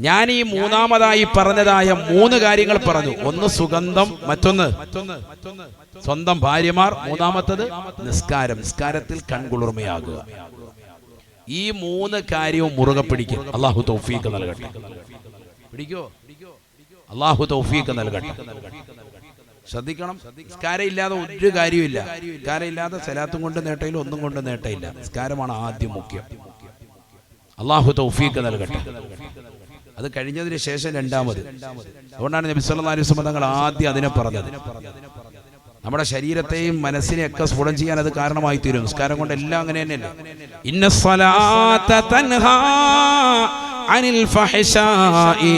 ഞാൻ ഈ മൂന്നാമതായി പറഞ്ഞതായ മൂന്ന് കാര്യങ്ങൾ പറഞ്ഞു. ഒന്ന് സുഗന്ധം മറ്റൊന്ന് സ്വന്തം ഭാര്യമാർ മൂന്നാമത്തത് നിസ്കാരം. നിസ്കാരത്തിൽ കൺകുളിർമയാകുക. ഈ മൂന്ന് കാര്യവും മുറുകെ പിടിക്കും. അള്ളാഹു തൗഫീഖ് നൽകട്ടെ. പിടിക്കോ? അള്ളാഹു തൗഫീഖ് നൽകട്ടെ. ശ്രദ്ധിക്കണം. നിസ്കാരം ഇല്ലാതെ ഒരു കാര്യമില്ല നിസ്കാരം ഇല്ലാതെ സലാത്തും കൊണ്ട് നേട്ടയില്ല ഒന്നും കൊണ്ട് നേട്ടയില്ല. നിസ്കാരമാണ് ആദ്യം മുഖ്യം. അള്ളാഹു തൗഫീഖ് നൽകട്ടെ. അത് കഴിഞ്ഞതിന് ശേഷം രണ്ടാമത്. അതുകൊണ്ടാണ് നബി സല്ലല്ലാഹു അലൈഹി വസല്ലം തങ്ങൾ ആദ്യം അതിനെ പറഞ്ഞത്. നമ്മുടെ ശരീരത്തെയും മനസ്സിനെയും ഒക്കെ സ്ഫുടം ചെയ്യാൻ അത് കാരണമായി തീരും. നിസ്കാരം കൊണ്ട് എല്ലാം അങ്ങനെ തന്നെയല്ലേ? ഇന്ന സ്വലാത്ത തൻഹാ അനിൽ ഫഹ്ശായി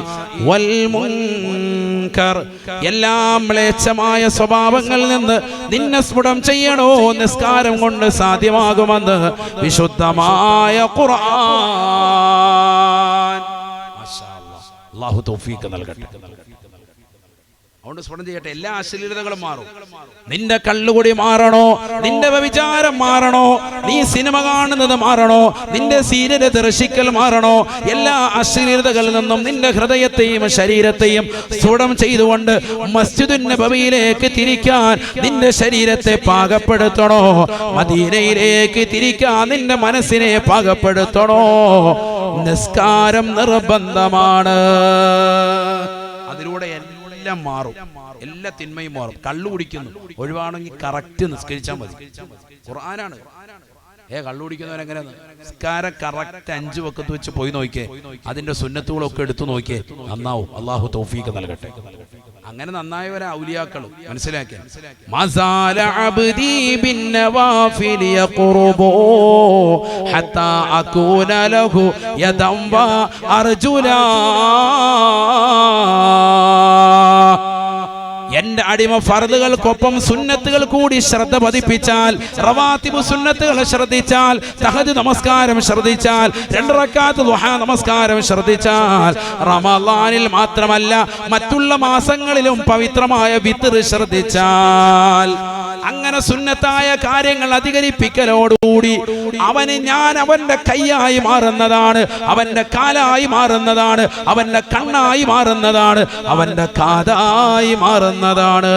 വൽ മുൻകർ. എല്ലാം മ്ലേച്ഛമായ സ്വഭാവങ്ങളിൽ നിന്ന് നിന്നെ സ്ഫുടം ചെയ്യണോ? നിസ്കാരം കൊണ്ട് സാധ്യമാകുമെന്ന് വിശുദ്ധമായ ഖുർആൻ. അല്ലാഹു തൗഫീഖ് നൽകട്ടെ. അതുകൊണ്ട് സ്മരണം ചെയ്യട്ടെ. എല്ലാ അശ്ലീലതകളും മാറും. നിന്റെ കള്ളുകൂടി മാറണോ? നിന്റെ വ്യഭിചാരം മാറണോ? നീ സിനിമ കാണുന്നത് മാറണോ? നിന്റെ സീരിയൽ ദർശിക്കൽ മാറണോ? എല്ലാ അശ്ലീലതകളിൽ നിന്നും നിന്റെ ഹൃദയത്തെയും ശരീരത്തെയും സ്ഫുടം ചെയ്തുകൊണ്ട് മസ്ജിദുൻ നബവിയിലേക്ക് തിരിക്കാൻ നിന്റെ ശരീരത്തെ പാകപ്പെടുത്തണോ? മദീനയിലേക്ക് തിരിക്കാൻ നിന്റെ മനസ്സിനെ പാകപ്പെടുത്തണോ? നിസ്കാരം നിർബന്ധമാണ്. അതിലൂടെ എല്ലാം മാറും. എല്ലാ തിന്മയും മാറും. കള്ളു കുടിക്കുന്നു. ഒഴിവാണെങ്കിൽ കറക്റ്റ് നിസ്കരിച്ചാൽ മതി. ഖുർആനാണ്. ഏ കള്ളു കുടിക്കുന്നവൻ എങ്ങനെ നിസ്കാരം കറക്റ്റ് അഞ്ച് വക്കത്ത് വെച്ച് പോയി നോക്കിയേ. അതിന്റെ സുന്നത്തുകളൊക്കെ എടുത്തു നോക്കിയേ. നന്നാവും. അള്ളാഹു തൗഫീഖ് നൽകട്ടെ. അങ്ങനെ നന്നായവരാ ഔലിയാക്കൾ മനസ്സിലാക്കിയ? അബ്ദി ഹത്താ ലഹു യദം എന്റെ അടിമ ഫർദുകൾക്കൊപ്പം സുന്നത്തുകൾ കൂടി ശ്രദ്ധ പതിപ്പിച്ചാൽ റവാത്തിബു സുന്നത്തുകൾ ശ്രദ്ധിച്ചാൽ തഹദ് നമസ്കാരം ശ്രദ്ധിച്ചാൽ രണ്ട് റക്കാത്ത് ദുഹാ നമസ്കാരം ശ്രദ്ധിച്ചാൽ റമളാനിൽ മാത്രമല്ല മറ്റുള്ള മാസങ്ങളിലും പവിത്രമായ വിത്തർ ശ്രദ്ധിച്ചാൽ. അങ്ങനെ സുന്നത്തായ കാര്യങ്ങൾ അധികരിപ്പിക്കലോടുകൂടി. അവന് ഞാൻ അവന്റെ കൈയായി മാറുന്നതാണ്. അവന്റെ കാലായി മാറുന്നതാണ്. അവന്റെ കണ്ണായി മാറുന്നതാണ്. അവന്റെ കാതായി മാറുന്നതാണ്.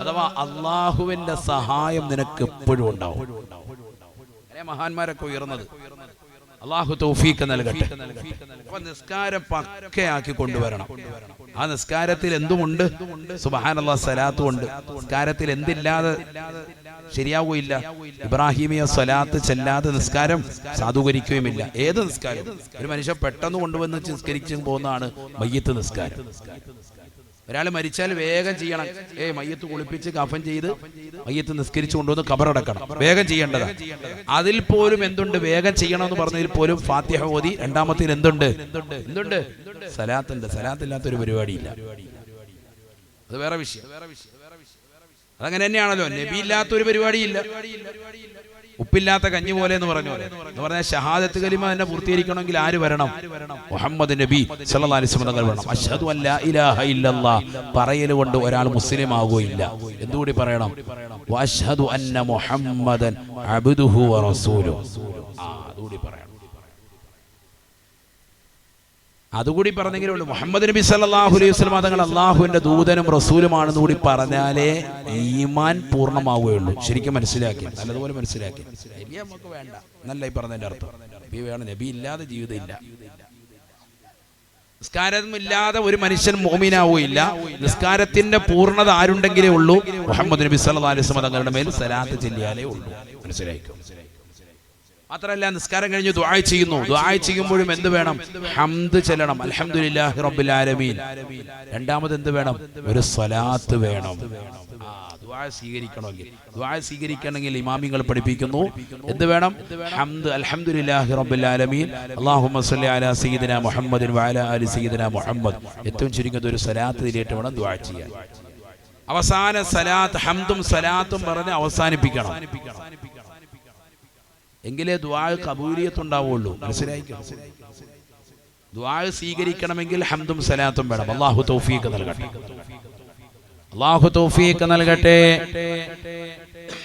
അഥവാ അള്ളാഹുവിന്റെ സഹായം നിനക്ക് എപ്പോഴും ഉണ്ടാവും. മഹാന്മാരൊക്കെ ഉയർന്നത്? അള്ളാഹു തൗഫീക്ക് നൽകട്ടെ. അപ്പൊ നിസ്കാരം പക്കയാക്കി കൊണ്ടുവരണം. ആ നിസ്കാരത്തിൽ എന്തുമുണ്ട്? സലാത്തും ഉണ്ട്. നിസ്കാരത്തിൽ എന്തില്ലാതെ ശരിയാവുകയില്ല. ഇബ്രാഹിമിയ സ്വലാത്ത് ചെല്ലാതെ നിസ്കാരം സാധൂകരിക്കുകയുമില്ല. ഏത് നിസ്കാരം? ഒരു മനുഷ്യൻ പെട്ടെന്ന് കൊണ്ടുവന്ന് നിസ്കരിച്ചു പോകുന്നതാണ് മയ്യത്ത് നിസ്കാരം. ഒരാൾ മരിച്ചാൽ വേഗം ചെയ്യണം. ഏ മയ്യത്ത് കുളിപ്പിച്ച് കഫൻ ചെയ്ത് മയ്യത്ത് നിസ്കരിച്ചു കൊണ്ടുവന്ന് കബറടക്കണം വേഗം ചെയ്യേണ്ടതാണ് അതിൽ പോലും എന്തുണ്ട്? വേഗം ചെയ്യണം എന്ന് പറഞ്ഞതിൽ പോലും ഫാത്തിഹ ഓതി രണ്ടാമത്തിൽ എന്തുണ്ട്? എന്തുണ്ട്? സലാത്തുണ്ട് സലാത്തില്ലാത്തൊരു പരിപാടിയില്ല. അത് വേറെ വിഷയം വേറെ വിഷയം വേറെ വിഷയം. അതങ്ങനെ തന്നെയാണല്ലോ. നബി ഇല്ലാത്ത ഒരു പരിപാടിയില്ല. ഉപ്പില്ലാത്ത കഞ്ഞി പോലെ എന്ന് പറഞ്ഞു. എന്ന് പറഞ്ഞാൽ ഷഹാദത്ത് കലിമ എന്നെ പൂർത്തീകരിക്കണമെങ്കിൽ ആര് വരണം? മുഹമ്മദ് നബി വസല്ലം വരണം. അല്ലാ ഇലാഹ പറയൽ കൊണ്ട് ഒരാൾ മുസ്ലിം ആകുകയില്ല. എന്തുകൂടി പറയണം? അന്ന മുഹമ്മദൻ അബ്ദുഹു ആ അതുകൂടി പറയണം. അതുകൂടി പറഞ്ഞെങ്കിലേ ഉള്ളൂ. മുഹമ്മദ് നബി സല്ലാഹു അലൈഹി വസല്ലം തങ്ങൾ അള്ളാഹുവിന്റെ ദൂതനും റസൂലുമാണെന്ന് കൂടി പറഞ്ഞാലേ ഈമാൻ പൂർണമാവുകയുള്ളൂ. ശരിക്കും മനസ്സിലാക്കി. നല്ലതുപോലെ മനസ്സിലാക്കി. നബി നമുക്ക് വേണ്ട. എന്നല്ല ഈ പറഞ്ഞതിന്റെ അർത്ഥം. നബി വേണം. നബി ഇല്ലാതെ ജീവിതമില്ല. നിസ്കാരമില്ലാതെ ഒരു മനുഷ്യൻ മോമിനാവുകയില്ല. നിസ്കാരത്തിന്റെ പൂർണത ആരുണ്ടെങ്കിലേ ഉള്ളൂ. മുഹമ്മദ് നബി സല്ലാ അലൈഹി വസല്ലം തങ്ങളുടെ മേൽ സലാത്ത് ചെല്ലിയാലേ ഉള്ളൂ. മനസ്സിലായിക്കോ? മാത്രമല്ല നിസ്കാരം കഴിഞ്ഞ് ദുആ ചെയ്യുന്നു. ദുആ ചെയ്യുമ്പോഴും എന്ത് വേണം? ഹംദ് ചെല്ലണം. അൽഹംദുലില്ലാഹി റബ്ബിൽ ആലമീൻ. രണ്ടാമത് എന്ത് വേണം? ഒരു സ്വലാത്ത് വേണം. ദുആ സ്വീകരിക്കണമെങ്കിൽ. ദുആ സ്വീകരിക്കണമെങ്കിൽ ഇമാമിങ്ങൾ പഠിപ്പിക്കുന്നു. എന്ത് വേണം? ഹംദ്. അൽഹംദുലില്ലാഹി റബ്ബിൽ ആലമീൻ. അല്ലാഹുമ്മ സ്വല്ലി അലാ സയ്യിദിന മുഹമ്മദിൻ വഅലാ ആലി സയ്യിദിന മുഹമ്മദ്. ഏറ്റവും ചുരുങ്ങിയത് ഒരു സ്വലാത്തിലേറ്റ് വേണം ദുആ ചെയ്യാൻ. അവസാന സലാത്ത് ഹംദും സലാത്തും പറഞ്ഞ് അവസാനിപ്പിക്കണം. എങ്കിലേ ദ്വാ കബൂലിയത്തുണ്ടാവുള്ളൂ. മനസ്സിലായിക്കോ? ദ്വാ സ്വീകരിക്കണമെങ്കിൽ ഹംദും സലാത്തും വേണം. അള്ളാഹു തൗഫീഖ് നൽകട്ടെ. അള്ളാഹു തൗഫീഖ് നൽകട്ടെ.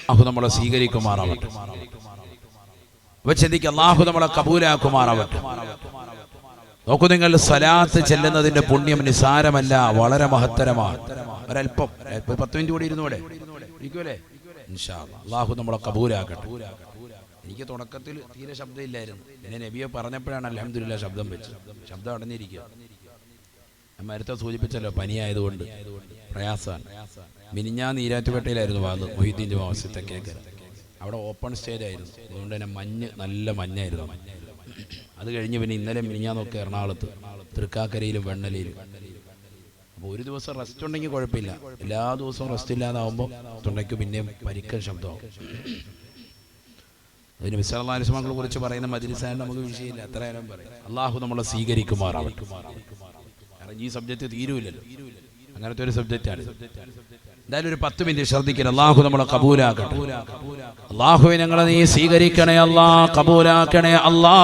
അഹു നമ്മളെ സ്വീകരിക്കുമാറാവട്ടെ. അപ്പൊ ചിന്തിക്കുക അള്ളാഹു നമ്മളെ കബൂലാക്കുമാറാവട്ടെ. നോക്കൂ നിങ്ങൾ സലാത്ത് ചെല്ലുന്നതിന്റെ പുണ്യം നിസാരമല്ല വളരെ മഹത്തരമാണ്. ഒരല്പം ഒരു പത്ത് മിനിറ്റ് കൂടി ഇരുന്നൂടെ. അള്ളാഹു നമ്മളെ കബൂലാക്കട്ടെ. എനിക്ക് തുടക്കത്തിൽ തീരെ ശബ്ദമില്ലായിരുന്നു. പിന്നെ നബിയെ പറഞ്ഞപ്പോഴാണ് അലഹമില്ല ശബ്ദം വെച്ചത്. ശബ്ദം അടഞ്ഞിരിക്കുക. ഞാൻ നേരത്തെ സൂചിപ്പിച്ചല്ലോ പനിയായതുകൊണ്ട്. പ്രയാസമാണ്. മിനിഞ്ഞാ നീരാറ്റുപേട്ടയിലായിരുന്നു വാത് മൊഹീദ്ദീന്റെ കേക്ക് അവിടെ ഓപ്പൺ സ്റ്റേജ് ആയിരുന്നു അതുകൊണ്ട് തന്നെ മഞ്ഞ് നല്ല മഞ്ഞായിരുന്നു. അത് കഴിഞ്ഞ് പിന്നെ ഇന്നലെ മിനിഞ്ഞാന്നൊക്കെ എറണാകുളത്ത് തൃക്കാക്കരയിലും വെണ്ണലയിലും. അപ്പോൾ ഒരു ദിവസം റെസ്റ്റ് ഉണ്ടെങ്കിൽ കുഴപ്പമില്ല. എല്ലാ ദിവസവും റെസ്റ്റ് ഇല്ലാതാവുമ്പോൾ തൊണ്ടയ്ക്ക് പിന്നെയും പരിക്കൽ ശബ്ദമാവും. അതിന് വിശാലാലിസ്മാക്കളെ കുറിച്ച് പറയുന്ന മജിലിസായ നമുക്ക് വിഷയമില്ല. അത്ര നേരം പറയും? അള്ളാഹു നമ്മളെ സ്വീകരിക്കുമാറാവട്ടെ. കാരണം ഈ സബ്ജക്റ്റ് തീരുമില്ലല്ലോ അങ്ങനത്തെ ഒരു സബ്ജക്റ്റാണ് എന്തായാലും ഒരു പത്ത് മിനിറ്റ് ശ്രദ്ധിക്കണം. അള്ളാഹു നമ്മളെ കബൂലാക്കട്ടെ. അള്ളാഹുവെ ഞങ്ങളെ നീ സ്വീകരിക്കണേ അല്ലാ കബൂലാക്കണേ അല്ലാ.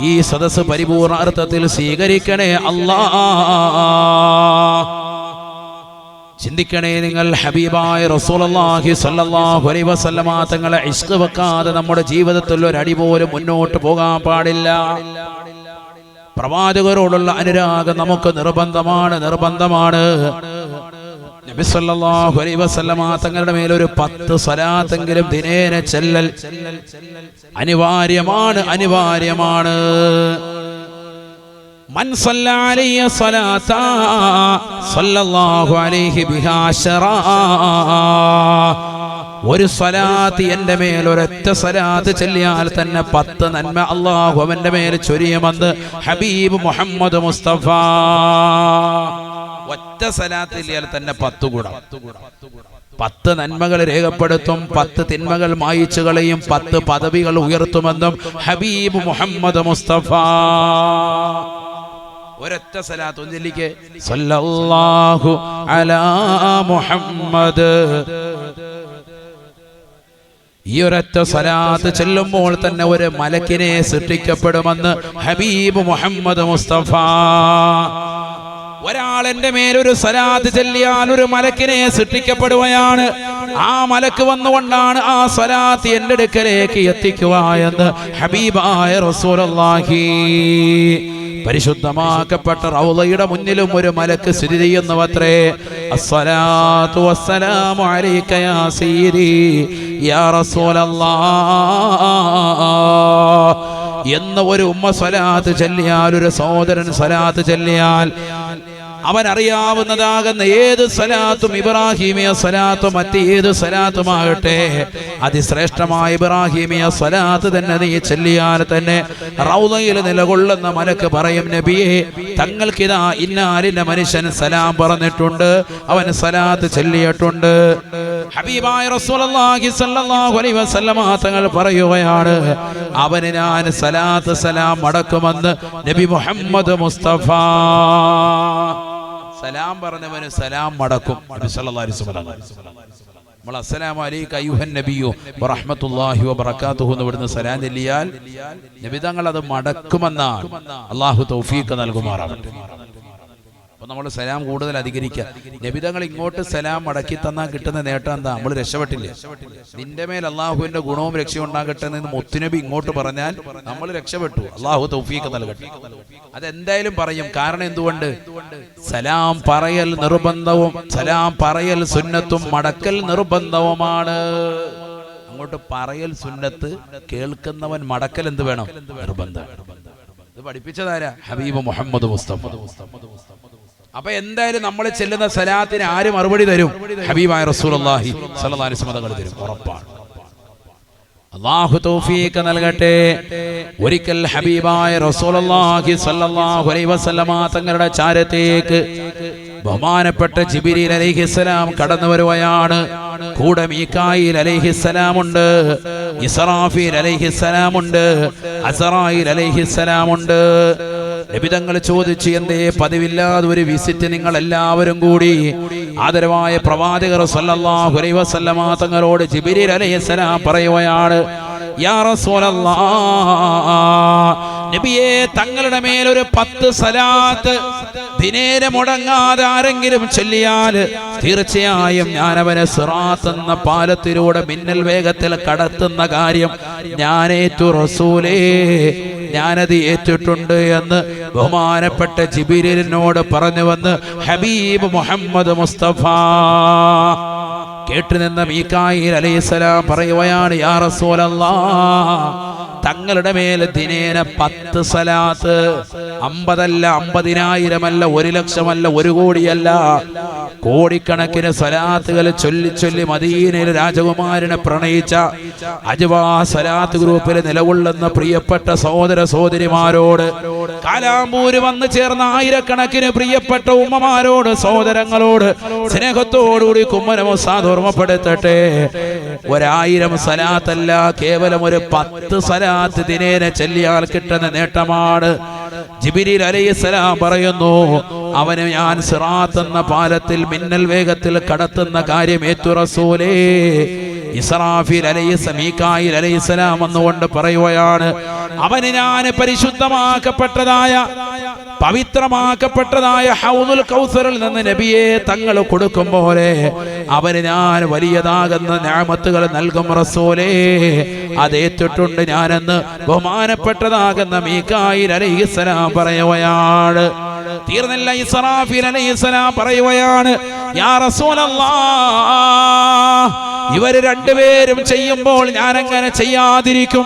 ഈ സദസ് പരിപൂർണ അർത്ഥത്തിൽ സ്വീകരിക്കണേ അല്ലാ. ചിന്തിക്കണേ നിങ്ങൾ ഹബീബായ സ്വല്ലല്ലാഹു അലൈഹി വസല്ലമ തങ്ങളെ ഇഷ്ക് വെക്കാതെ നമ്മുടെ ജീവിതത്തിൽ ഒരു അടി പോലും മുന്നോട്ട് പോകാൻ പാടില്ല. പ്രവാചകരോടുള്ള അനുരാഗം നമുക്ക് നിർബന്ധമാണ് നിർബന്ധമാണ്. നബി സല്ലല്ലാഹു അലൈഹി വസല്ലമ തങ്ങളുടെ മേൽ ഒരു പത്ത് സ്വലാത്തെങ്കിലും ദിനേന ചെല്ലൽ. അനിവാര്യമാണ് അനിവാര്യമാണ്. من صلى علي صلاة صلى الله عليه بها عشرا ഒരു സ്വലാത്ത് എന്റെ മേൽ ഒരൊറ്റ സ്വലാത്ത് ചെല്ലിയാൽ തന്നെ പത്ത് നന്മ അള്ളാഹു അവന്റെ മേൽ ചൊരിയുമെന്ന് ഹബീബ് മുഹമ്മദ് മുസ്തഫ ഒറ്റ സ്വലാത്ത് ചെല്ലിയാൽ തന്നെ പത്ത് ഗുണം പത്ത് നന്മകൾ രേഖപ്പെടുത്തും പത്ത് തിന്മകൾ മായിച്ചു കളയും പത്ത് പദവികൾ ഉയർത്തുമെന്നും ഹബീബ് മുഹമ്മദ് മുസ്തഫ ഒരൊറ്റ സലാത്ത് ഒന്നിലേക്ക് സല്ലല്ലാഹു അലാ മുഹമ്മദ്. ഈ ഒരൊറ്റ സലാത്ത് ചെല്ലുമ്പോൾ തന്നെ ഒരു മലക്കിനെ സൃഷ്ടിക്കപ്പെടുമെന്ന് ഹബീബ് മുഹമ്മദ് മുസ്തഫ. ഒരാൾ എന്റെ മേലൊരു സലാത്ത് ചെല്ലിയാൽ ഒരു മലക്കിനെ സൃഷ്ടിക്കപ്പെടുകയാണ്. ആ മലക്ക് വന്നുകൊണ്ടാണ് ആ സലാത്ത് എന്റെ അടുക്കലേക്ക് എത്തിക്കുക എന്ന് ഹബീബായ റസൂലുള്ളാഹി. പരിശുദ്ധമാക്കപ്പെട്ട റൗളയുടെ മുന്നിലും ഒരു മലക്ക് സ്ഥിതി ചെയ്യുന്നുവത്രേ അസ്സലാത്തു വസ്സലാമു അലൈക യാ സീരി യാ റസൂലല്ലാഹ്. എന്ന ഒരു ഉമ്മ സ്വലാത്ത് ചെല്ലിയാൽ ഒരു സഹോദരൻ സ്വലാത്ത് ചെല്ലിയാൽ അവൻ അറിയാവുന്നതാകുന്ന ഏത് സലാത്തും ഇബ്രാഹിമിയ സലാത്തും മറ്റ് ഏത് സലാത്തുമാകട്ടെ അതിശ്രേഷ്ഠമായ ഇബ്രാഹിമിയ സലാത്ത് തന്നെ നീ ചെല്ലിയാൽ തന്നെ റൗദയിൽ നിലകൊള്ളുന്ന മനക്ക് പറയും നബിയെ തങ്ങൾക്കിതാ ഇന്നാലിന്റെ മനുഷ്യൻ സലാം പറഞ്ഞിട്ടുണ്ട്. അവൻ സലാത്ത് ചെല്ലിയിട്ടുണ്ട്. ഹബീബായ റസൂലുള്ളാഹി സ്വല്ലല്ലാഹു അലൈഹി വസല്ലമ തങ്ങൾ പറയുകയാണ് അവന് ഞാൻ സലാത്ത് സലാം മടക്കുമെന്ന് നബി മുഹമ്മദ് മുസ്തഫ. സലാം പറഞ്ഞവന് സലാം മടക്കും. നമ്മൾ നബിയു വറഹ്മത്തുള്ളാഹി വബറകാതുഹു എന്ന് സലാം ചൊല്ലിയാൽ അത് മടക്കുമെന്നാണ്. അള്ളാഹു തൗഫീഖ് നൽകുമാറാവട്ടെ നമ്മൾ സലാം കൂടുതൽ അധികരിക്കുക നബിതങ്ങൾ ഇങ്ങോട്ട് സലാം മടക്കി തന്നാൽ കിട്ടുന്ന നേട്ടം എന്താ? നമ്മൾ രക്ഷപ്പെട്ടില്ലേ? നിന്റെ മേൽ അള്ളാഹുവിന്റെ ഗുണവും രക്ഷയും ഉണ്ടാകട്ടെ എന്ന് മുത്തുനബി ഇങ്ങോട്ട് പറഞ്ഞാൽ നമ്മൾ രക്ഷപ്പെട്ടു. അള്ളാഹു തൗഫീഖ് നൽകട്ടെ. അതെന്തായാലും പറയും. കാരണം എന്തുകൊണ്ട്? സലാം പറയൽ നിർബന്ധവും സലാം പറയൽ സുന്നത്തും മടക്കൽ നിർബന്ധവുമാണ്. അങ്ങോട്ട് പറയൽ സുന്നത്ത് കേൾക്കുന്നവൻ മടക്കൽ എന്ത് വേണം? നിർബന്ധം. ഇത് പഠിപ്പിച്ചതാരാ? ഹബീബ് മുഹമ്മദ് മുസ്തഫ. അപ്പൊ എന്തായാലും നമ്മൾ ചെല്ലുന്ന സലാത്തിന് ആര് മറുപടി തരും? ഹബീബായ അലൈഹി വസല്ലം തരും. ഉറപ്പാണ്. അള്ളാഹു തൗഫീഖ് നൽകട്ടെ. ഒരിക്കൽ ഹബീബായ റസൂലുള്ളാഹി സ്വല്ലല്ലാഹു അലൈഹി വസല്ലമ തങ്ങളുടെ ചാരത്തേക്ക് ബഹുമാനപ്പെട്ട ജിബിരിൽ അലൈഹിസ്സലാം കടന്നു വരുവയാണ് കൂടെ ഉണ്ട് ഇസ്രാഫീൽ അലൈഹിസ്സലാം ഉണ്ട് അസറായിൽ അലൈഹിസ്സലാം ഉണ്ട് ലഭിതങ്ങൾ ചോദിച്ച് എന്തേ പതിവില്ലാതെ ഒരു വിസിറ്റ് നിങ്ങൾ എല്ലാവരും കൂടി ആദരവായ പ്രവാചകർ സല്ലല്ലാഹു അലൈഹി വസല്ലമ തങ്ങളോട് ജിബിരിൽ അലൈഹിസ്സലാം പറയുകയാണ് യാ നബിയെ തങ്ങളുടെ മേലൊരു പത്ത് സലാത്ത് ദിനേന മുടങ്ങാതെ ആരെങ്കിലും ചൊല്ലിയാൽ തീർച്ചയായും ഞാൻ അവനെ സിറാത്ത് എന്ന പാലത്തിലൂടെ മിന്നൽ വേഗത്തിൽ കടത്തുന്ന കാര്യം ഞാനേറ്റു റസൂലേ ഞാനത് ഏറ്റിട്ടുണ്ട് എന്ന് ബഹുമാനപ്പെട്ട ജിബിരിനോട് പറഞ്ഞു വന്ന് ഹബീബ് മുഹമ്മദ് മുസ്തഫ. കേട്ടുനിന്ന മീക്കായി അലൈഹിസ്സലാം പറയുകയാണ് യാ റസൂലല്ലാ തങ്ങളുടെ മേൽ ദിനേന പത്ത് സലാത്ത്. അമ്പതല്ല അമ്പതിനായിരമല്ല ഒരു ലക്ഷമല്ല ഒരു കോടിയല്ല. കോടിക്കണക്കിന് സലാത്തുകൾ ചൊല്ലി ചൊല്ലി മദീനയിൽ രാജകുമാരനെ പ്രണയിച്ച അജവാ സലാത്ത് ഗ്രൂപ്പിൽ നിലകൊള്ളുന്ന പ്രിയപ്പെട്ട സഹോദര സഹോദരിമാരോട് കാലാമ്പൂര് വന്നു ചേർന്ന ആയിരക്കണക്കിന് പ്രിയപ്പെട്ട ഉമ്മമാരോട് സഹോദരങ്ങളോട് സ്നേഹത്തോടുകൂടി കുമ്മനമൊസാദ് ഓർമ്മപ്പെടുത്തട്ടെ. ഒരായിരം സലാത്തല്ല കേവലം ഒരു പത്ത് സലാത്ത് ദിനേന ചെല്ലിയാൽ കിട്ടുന്ന നേട്ടമാണ്. ജിബിരിൽ അലൈഹിസ്സലാം പറയുന്നു അവന് ഞാൻ സിറാത്ത് എന്ന പാലത്തിൽ മിന്നൽ വേഗത്തിൽ കടത്തുന്ന കാര്യം ഏറ്റു റസൂലേ ഇസ്രാഫിൽ അലൈഹിസ് മീകായിൽ അലൈസലാം വന്നുകൊണ്ട് പറയുകയാണ് അവന് ഞാൻ പരിശുദ്ധമാക്കപ്പെട്ടതായ പവിത്രമാക്കപ്പെട്ടതായ ഹൗദുൽ കൗസറിൽ നിന്ന് നബിയെ തങ്ങൾ കൊടുക്കും പോലെ അവന് ഞാൻ വലിയതാകുന്ന ഞാമത്തുകൾ നൽകും റസൂലേ. അതേറ്റിട്ടുണ്ട് ഞാനെന്ന് ബഹുമാനപ്പെട്ടതാകുന്ന മീക്കായിൽ അലൈഹിസ്സലാം പറയുകയാണ്. തീർന്നില്ല ഇസ്രാഫിൽ അലൈഹിസ്സലാം പറയുകയാണ് യാ റസൂലല്ലാഹ് ഇവർ രണ്ടുപേരും ചെയ്യുമ്പോൾ ഞാൻ എങ്ങനെ ചെയ്യാതിരിക്കും.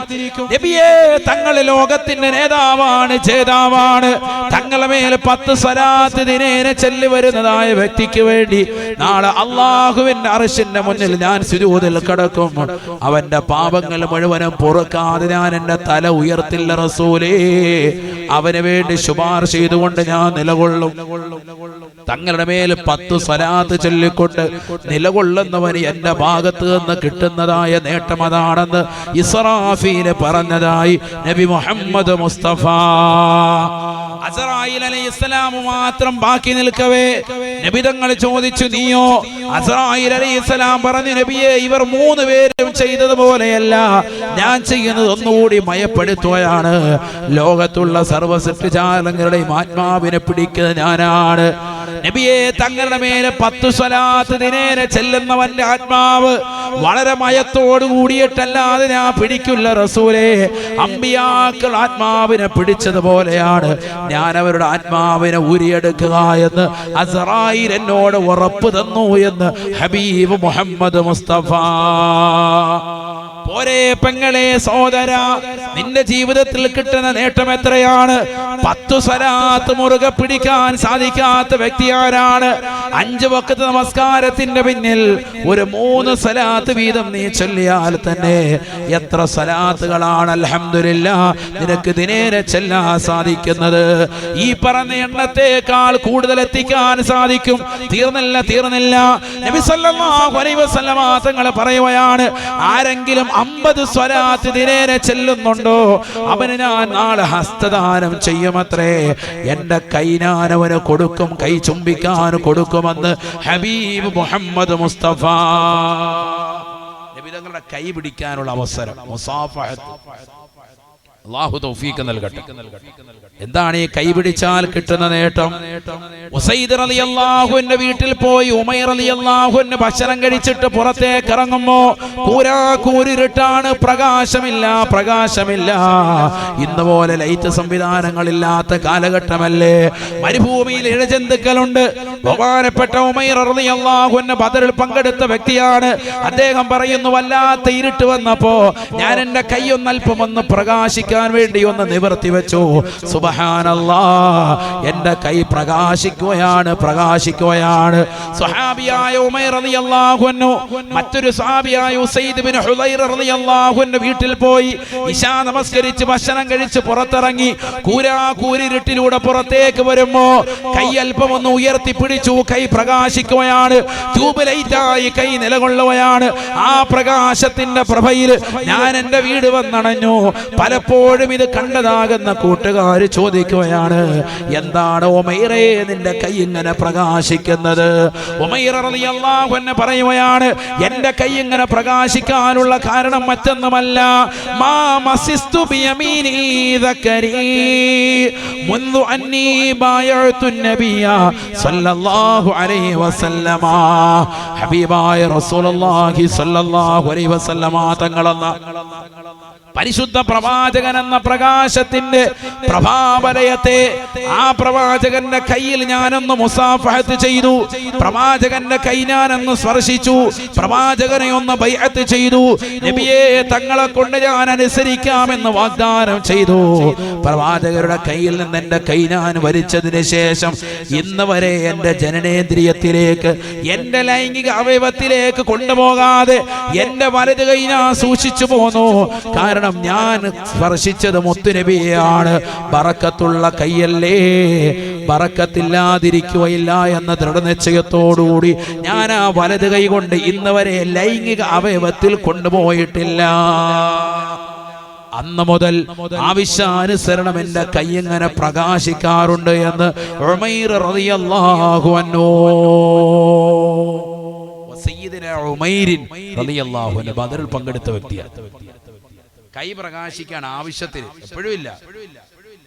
നബിയെ തങ്ങൾ ലോകത്തിന്റെ നേതാവാണ് ജേതാവാണ്. തങ്ങളെ മേൽ പത്ത് സ്വലാത്ത് ദിനേനെ ചെല്ലി വരുന്നതായ വ്യക്തിക്ക് വേണ്ടി നാളെ അള്ളാഹുവിന്റെ അറിശിന്റെ മുന്നിൽ ഞാൻ സുരൂതിൽ കിടക്കും. അവന്റെ പാപങ്ങൾ മുഴുവനും പൊറുക്കാതെ ഞാൻ എന്റെ തല ഉയർത്തില്ല റസൂലേ. അവന് വേണ്ടി ശുപാർശ ചെയ്തുകൊണ്ട് ഞാൻ നിലകൊള്ളും. തങ്ങളുടെ മേൽ പത്ത് സ്വലാത്ത് ചൊല്ലിക്കൊണ്ട് നിലകൊള്ളുന്നവന് എന്റെ ഭാഗത്ത് നിന്ന് കിട്ടുന്നതായ നേട്ടം അതാണെന്ന് ഇസ്രാഫീൽ പറഞ്ഞതായി നബി മുഹമ്മദ് മുസ്തഫ. അസറായിൽ അലൈഹി ഇസ്ലാം മാത്രം ബാക്കി നിൽക്കവേ. നബിതങ്ങൾ ചോദിച്ചു നീയോ അസറായിൽ അലൈഹി ഇസ്ലാം പറഞ്ഞു നബിയെ ഇവർ മൂന്ന് പേരും ചെയ്തതുപോലെയല്ല ഞാൻ ചെയ്യുന്നത് ഒന്നുകൂടി മയപ്പെടുത്തുകയാണ്. ലോകത്തുള്ള സർവ സൃഷ്ടിജാലങ്ങളുടെയും ആത്മാവിനെ പിടിക്കുന്ന ഞാനാണ്. നബിയെ തങ്ങളുടെ മേലെ പത്തു സ്വലാത്ത് ദിനേരെ ചെല്ലുന്നവന്റെ ആത്മാവ് വളരെ മയത്തോട് കൂടിയിട്ടല്ലാതെ ഞാൻ പിടിക്കില്ല റസൂലേ. അമ്പിയാക്കൾ ആത്മാവിനെ പിടിച്ചതുപോലെയാണ് ഞാൻ അവരുടെ ആത്മാവിനെ ഊരിയെടുക്കുക എന്ന് അസറായിൽ എന്നോട് ഉറപ്പ് തന്നു എന്ന് ഹബീബ് മുഹമ്മദ് മുസ്തഫ. പോരെ പെങ്ങളെ സോദര നിന്റെ ജീവിതത്തിൽ കിട്ടുന്ന നേട്ടം എത്രയാണ്? പത്തു സലാത്ത് മുറുകെ പിടിക്കാൻ സാധിക്കാത്ത വ്യക്തി ആരാണ്? അഞ്ചു വക്കത്ത് നമസ്കാരത്തിന്റെ പിന്നിൽ ഒരു മൂന്ന് സലാത്ത് വീതം നീ ചൊല്ലിയാൽ തന്നെ എത്ര സലാത്തുകളാണ് അലഹമില്ല നിനക്ക് ദിനേരെ ചെല്ലാൻ സാധിക്കുന്നത്. ഈ പറഞ്ഞ എണ്ണത്തേക്കാൾ കൂടുതൽ എത്തിക്കാൻ സാധിക്കും. തീർന്നില്ല തീർന്നില്ല. നബി സല്ലല്ലാഹു അലൈഹി വസല്ലമ പറയുകയാണ് ആരെങ്കിലും അമ്പത് സ്വരാത്ത് ദിനേന ചെല്ലുന്നുണ്ടോ? അവന് ഞാൻ നാളെ ഹസ്തദാനം ചെയ്യുമത്രേ. എന്റെ കൈ ഞാൻ അവന് കൊടുക്കും കൈ ചുംബിക്കാൻ കൊടുക്കുമെന്ന് ഹബീബ് മുഹമ്മദ് മുസ്തഫ. നബിതങ്ങളുടെ കൈ പിടിക്കാനുള്ള അവസരം മുസാഫഹത്ത്. അള്ളാഹു തൗഫീഖ് നൽകട്ടെ. എന്താണ് ഈ കൈപിടിച്ചാൽ കിട്ടുന്ന നേട്ടം? ഉസൈദ് റളിയല്ലാഹുവിന്റെ വീട്ടിൽ പോയി ഉമൈർ റളിയല്ലാഹുവിന് ഭക്ഷണം കഴിച്ചിട്ട് പുറത്തേക്ക് ഇറങ്ങുമ്പോ കൂരാ കൂരിരുട്ടാണ് പ്രകാശമില്ല പ്രകാശമില്ല. ഇന്ന് പോലെ ലൈറ്റ് സംവിധാനങ്ങളില്ലാത്ത കാലഘട്ടമല്ലേ? മരുഭൂമിയിൽ ഇഴജന്തുക്കളുണ്ട് ബഹുമാനപ്പെട്ട ഉമൈർ റളിയല്ലാഹുവിന് ബദറിൽ പങ്കെടുത്ത വ്യക്തിയാണ്. അദ്ദേഹം പറയുന്നു വല്ലാത്ത ഇരുട്ട് വന്നപ്പോ ഞാൻ എന്റെ കൈയൊന്ന് അല്പം ഒന്ന് പ്രകാശിക്കാൻ വേണ്ടി ഒന്ന് നിവർത്തി വെച്ചു. സുബഹാനല്ലാ എന്റെ കൈ പ്രകാശിക്കുകയാണ് പ്രകാശിക്കുകയാണ്. സുഹാബിയായ ഉമൈർ അൻഹു മറ്റൊരു സാബിയായ ഉസൈദ് ഹുലൈർ വീട്ടിൽ പോയി. ഇശാ നമസ്കരിച്ച് ഭക്ഷണം കഴിച്ച് പുറത്തിറങ്ങി കൂരാ കൂരിരുട്ടിലൂടെ പുറത്തേക്ക് വരുമ്പോ കൈ അല്പം ഒന്ന് ഉയർത്തി പിടി ഉയർത്തിപ്പിടിച്ചു കൈ പ്രകാശിക്കുകയാണ് ട്യൂബ് ലൈറ്റായി കൈ നിലകൊള്ളുകയാണ് ആ പ്രകാശത്തിന്റെ പ്രഭയിൽ ഞാൻ എന്റെ വീട് വന്നണഞ്ഞു പലപ്പോഴും ഇത് കണ്ടതാകുന്ന കൂട്ടുകാർ ചോദിക്കുകയാണ് എന്താണ് ഒമൈറേ നിന്റെ കൈ ഇങ്ങനെ പ്രകാശിക്കുന്നത് ഉമൈറ റളിയല്ലാഹു അൻഹു പറയുകയാണ് എന്റെ കൈ ഇങ്ങനെ പ്രകാശിക്കാനുള്ള കാരണം മറ്റൊന്നുമല്ല മാ മസിസ്തു ബിയമീനി ذكري منذ أني بايعت النبي صلى സല്ലല്ലാഹു അലൈഹി വസല്ലമ. ഹബീബായ റസൂലുള്ളാഹി സല്ലല്ലാഹു അലൈഹി വസല്ലമ തങ്ങളെന്ന പരിശുദ്ധ പ്രവാചകൻ എന്ന പ്രകാശത്തിന്റെ പ്രഭാവലയത്തെ ആ പ്രവാചകന്റെ കയ്യിൽ ഞാനൊന്ന് മുസാഫഹത്ത് ചെയ്തു. പ്രവാചകന്റെ കൈ ഞാനൊന്ന് സ്പർശിച്ചു. പ്രവാചകനെ ഒന്ന് ബൈഅത്ത് ചെയ്തു. നബിയെ തങ്ങളെ കൊണ്ട് ഞാൻ അനുസരിക്കാമെന്ന് വാഗ്ദാനം ചെയ്തു. പ്രവാചകരുടെ കയ്യിൽ നിന്ന് എന്റെ കൈ ഞാൻ വരിച്ചതിന് ശേഷം ഇന്ന് വരെ എന്റെ ജനനേന്ദ്രിയത്തിലേക്ക് എന്റെ ലൈംഗിക അവയവത്തിലേക്ക് കൊണ്ടുപോകാതെ എന്റെ വലത് കൈ ഞാൻ സൂക്ഷിച്ചു പോന്നു. കാരണം ഞാൻ സ്പർശിച്ചത് മുത്തുനബിയാണ് ബറക്കത്തുള്ള കയ്യല്ലേ ബറക്കത്തില്ലാതിരിക്കുകയില്ല എന്ന ദൃഢനിശ്ചയത്തോടുകൂടി ഞാൻ ആ വലത് കൈ കൊണ്ട് ഇന്ന് വരെ ലൈംഗിക അവയവത്തിൽ കൊണ്ടുപോയിട്ടില്ല. അന്ന് മുതൽ ആവശ്യാനുസരണം എന്റെ എങ്ങനെ പ്രകാശിക്കാറുണ്ട് എന്ന് ഉമൈർ റളിയല്ലാഹു അൻഹു. ഉമൈരിൻ റളിയല്ലാഹു അൻഹു ബദറിൽ പങ്കെടുത്ത വ്യക്തിയാണ്. കൈ പ്രകാശിക്കാൻ ആവശ്യത്തിന്. എപ്പോഴും ഇല്ല.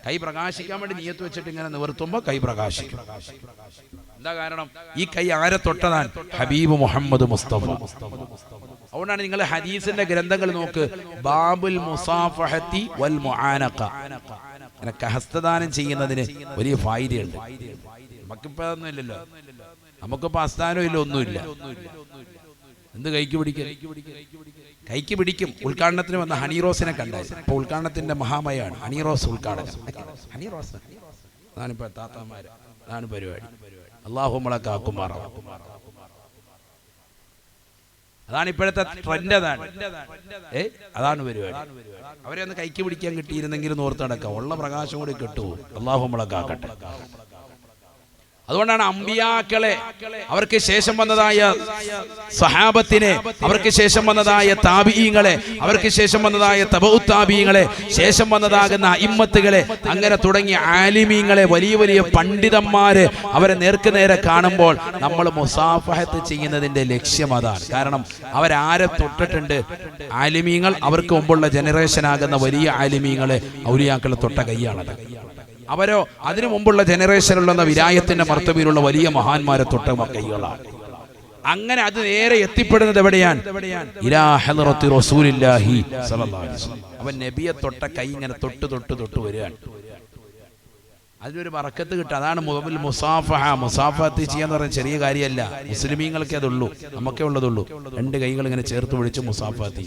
കൈ പ്രകാശിക്കാൻ വേണ്ടി നീയത്ത് വെച്ചിട്ട് ഇങ്ങനെ നിവർത്തുമ്പോ കൈ പ്രകാശിക്കും. എന്താ കാരണം? ഈ കൈ ആരെ തൊട്ടതാൻ ഹബീബ് മുഹമ്മദ് മുസ്തഫ. അതുകൊണ്ടാണ് നിങ്ങൾ ഹദീസിന്റെ ഗ്രന്ഥങ്ങൾ നോക്ക്. ബാബുൽ മുസാഫഹത്തി വൽ മുആനഖ. ഹസ്തദാനം ചെയ്യുന്നതിന് വലിയ ഫായിദയുണ്ട്. നമുക്കിപ്പോ അതൊന്നും ഇല്ലല്ലോ. നമുക്കിപ്പോ അസ്ഥാനം ഇല്ല ഒന്നുമില്ല. എന്ത് കൈക്ക് പിടിക്കും കൈക്ക് പിടിക്കും. ഉദ്ഘാടനത്തിന് വന്ന ഹണിറോസിനെ കണ്ടായി അപ്പൊ ഉദ്ഘാടനത്തിന്റെ മഹാമയാണ് ഹണിറോസ് ഉദ്ഘാടനം ഹണിറോസ് അതാണ് ഇപ്പൊ താത്താമാര്. അതാണ് പരിപാടി. അള്ളാഹു നമ്മളെ കാക്കുമാറാവും. അതാണ് ഇപ്പോഴത്തെ ട്രെൻഡ് അതാണ്. ഏ? അതാണ് പരിപാടി. അവരെ ഒന്ന് കൈക്ക് പിടിക്കാൻ കിട്ടിയിരുന്നെങ്കിൽ ഓർത്ത് നടക്കാം. ഉള്ള പ്രകാശം കൂടി കിട്ടുമോ അള്ളാഹു കാക്കട്ടെ. അതുകൊണ്ടാണ് അമ്പിയാക്കളെ അവർക്ക് ശേഷം വന്നതായ സഹാബത്തിനെ അവർക്ക് ശേഷം വന്നതായ താപീയങ്ങളെ അവർക്ക് ശേഷം വന്നതായ തബൗത്താബീങ്ങളെ ശേഷം വന്നതാകുന്ന ഇമ്മത്തുകളെ അങ്ങനെ തുടങ്ങിയ ആലിമീങ്ങളെ വലിയ വലിയ പണ്ഡിതന്മാര് അവരെ നേർക്ക് നേരെ കാണുമ്പോൾ നമ്മൾ മുസാഫഹത്ത് ചെയ്യുന്നതിന്റെ ലക്ഷ്യം അതാണ്. കാരണം അവരാരെ തൊട്ടിട്ടുണ്ട്. ആലിമീങ്ങൾ അവർക്ക് മുമ്പുള്ള ജനറേഷൻ ആകുന്ന വലിയ ആലിമീങ്ങളെ ഔലിയാക്കളെ തൊട്ട കൈയാണത്. അവരോ അതിനു മുമ്പുള്ള ജനറേഷനിലുള്ള വിരായത്തിന്റെ മർത്തബിയിലുള്ള വലിയ മഹാന്മാരെ തൊട്ട കൈകളാണ്. അങ്ങനെ അത് നേരെ എത്തിപ്പെടുന്നത് എവിടെയാണ്? അവൻ നബിയെ തൊട്ട കൈ ഇങ്ങനെ തൊട്ട് തൊട്ട് തൊട്ട് വരികയാണ്. അതിനൊരു മറക്കത്ത് കിട്ടുക അതാണ് മുതമിൽ മുസാഫഹ. മുസാഫത്ത് ചെയ്യാന്ന് പറഞ്ഞ ചെറിയ കാര്യമല്ല. മുസ്ലിമീങ്ങൾക്കേ അതുള്ളൂ. നമുക്കേ ഉള്ളതുള്ളൂ. രണ്ട് കൈകൾ ഇങ്ങനെ ചേർത്ത് പിടിച്ച് മുസാഫത്ത്